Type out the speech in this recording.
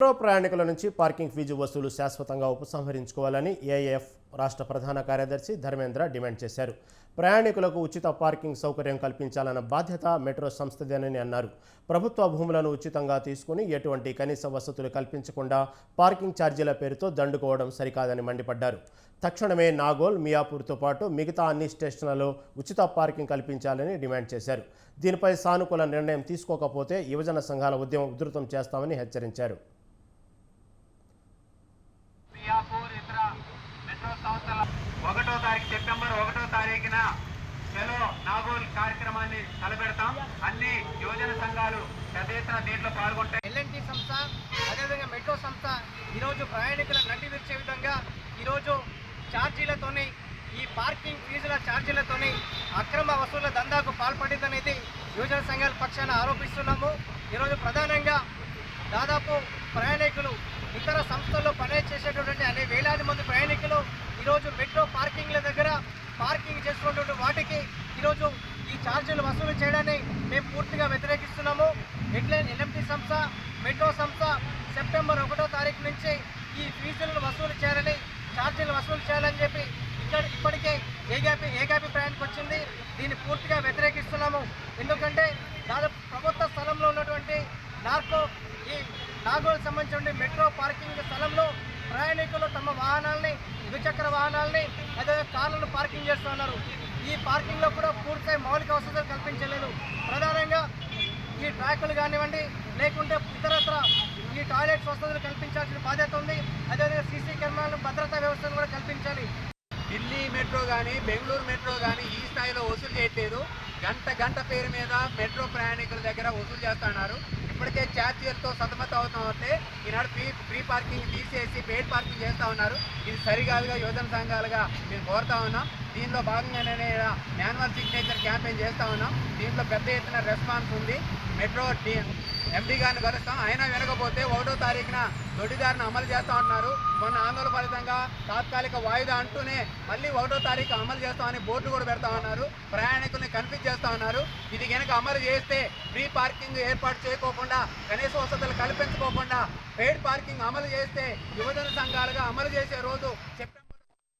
Metro ప్రయాణికుల నుంచి parking fee వసూలు శాశ్వతంగా ఉపసంహరించుకోవాలని ఏఎఫ్ రాష్ట్ర ప్రధాన కార్యదర్శి ధర్మేంద్ర డిమాండ్ చేశారు. ప్రయాణికులకు ఉచిత పార్కింగ్ సౌకర్యం కల్పించాలన్న బాధ్యత మెట్రో సంస్థదేనని అన్నారు. ప్రభుత్వ భూములను ఉచితంగా తీసుకుని ఎటువంటి కనీస వసతులు కల్పించకుండా పార్కింగ్ ఛార్జీల పేరుతో దండుకోవడం సరికాదని మండిపడ్డారు. తక్షణమే నాగోల్ మియాపూర్తో పాటు మిగతా అన్ని స్టేషన్లలో ఉచిత పార్కింగ్ కల్పించాలని డిమాండ్ చేశారు. దీనిపై సానుకూల నిర్ణయం తీసుకోకపోతే యువజన సంఘాల ఉద్యమం ఉధృతం చేస్తామని హెచ్చరించారు మియాపూర్ ఇతర సంవత్సరాల ఒకటో తారీఖు సెప్టెంబర్ ఒకటో తారీఖున సెలో నాగోల్ కార్యక్రమాన్ని తలపెడతాం. అన్ని యువజన సంఘాలు పెద్ద ఎత్తున దీంట్లో పాల్గొంటాయి. ఎల్ఎన్టీ సంస్థ అదేవిధంగా మెట్రో సంస్థ ఈరోజు ప్రయాణికుల నడ్డి విరిచే విధంగా ఈరోజు ఛార్జీలతోని ఈ పార్కింగ్ ఫీజుల ఛార్జీలతోని అక్రమ వసూళ్ళ దందాకు పాల్పడిందనేది యువజన సంఘాల పక్షాన ఆరోపిస్తున్నాము. ఈరోజు ప్రధానంగా దాదాపు ప్రయాణికులు ఇతర సంస్థల్లో పని చేసేటటువంటి అనే వేలాది మంది ప్రయాణికులు ఈరోజు మెట్రో పార్కింగ్ల దగ్గర పార్కింగ్ వాటికి ఈరోజు ఈ ఛార్జీలు వసూలు చేయడాన్ని మేము పూర్తిగా వ్యతిరేకిస్తున్నాము. ఎట్లైన్ ఎల్ఎంటీ సంస్థ మెట్రో సంస్థ సెప్టెంబర్ ఒకటో తారీఖు నుంచి ఈ ఫీజులను వసూలు చేయాలని ఛార్జీలు వసూలు చేయాలని చెప్పి ఇక్కడ ఇప్పటికే ఏగాపి ఏగాపి ప్రయాణికి వచ్చింది. దీన్ని పూర్తిగా వ్యతిరేకిస్తున్నాము. ఎందుకంటే దాదాపు ప్రభుత్వ స్థలంలో ఉన్నటువంటి నార్కో ఈ నాగోల్ సంబంధించిన మెట్రో పార్కింగ్ స్థలంలో ప్రయాణికులు తమ వాహనాల్ని ద్విచక్ర వాహనాల్ని అదే కార్లను పార్కింగ్ చేస్తున్నారు ఈ పార్కింగ్లో కూడా పూర్తిగా మౌలిక వసతులు కల్పించలేదు. ప్రధానంగా ఈ ట్రాకులు కానివ్వండి లేకుంటే ఇతరత్ర ఈ టాయిలెట్స్ వసతులు కల్పించాల్సిన బాధ్యత ఉంది. అదేవిధంగా సీసీ కెమెరాలు భద్రతా వ్యవస్థను కూడా కల్పించాలి. ఢిల్లీ మెట్రో కానీ బెంగళూరు మెట్రో కానీ ఈ స్థాయిలో వసూలు చేయట్లేదు. గంట గంట పేరు మీద మెట్రో ప్రయాణికుల దగ్గర వసూలు చేస్తున్నారు ఇప్పటికే ఛార్జీలతో సతమతం అవుతా ఉంటే ఈనాడు ఫ్రీ ఫ్రీ పార్కింగ్ తీసేసి పెయిడ్ పార్కింగ్ చేస్తూ ఉన్నారు. ఇది సరికాదుగా యువజన సంఘాలుగా మేము కోరుతా ఉన్నాం. దీనిలో భాగంగానే మాన్యువల్ సిగ్నేచర్ క్యాంపెయిన్ చేస్తూ ఉన్నాం. దీంట్లో పెద్ద ఎత్తున రెస్పాన్స్ ఉంది. మెట్రో ఎండీ గారిని కలుస్తాం. అయినా వినకపోతే ఒకటో తారీఖున దొడ్డిదారిని అమలు చేస్తా అంటున్నారు మొన్న ఆందోళన ఫలితంగా తాత్కాలిక వాయిదా అంటూనే మళ్ళీ ఒకటో తారీఖు అమలు చేస్తామని బోర్డు కూడా పెడతా ఉన్నారు ప్రయాణికుల్ని కన్ఫ్యూజ్ చేస్తా ఉన్నారు ఇది కనుక అమలు చేస్తే ఫ్రీ పార్కింగ్ ఏర్పాటు చేయకోకుండా కనీస వసతులు కల్పించుకోకుండా పెయిడ్ పార్కింగ్ అమలు చేస్తే యువజన సంఘాలుగా అమలు చేసే రోజు సెప్టెంబర్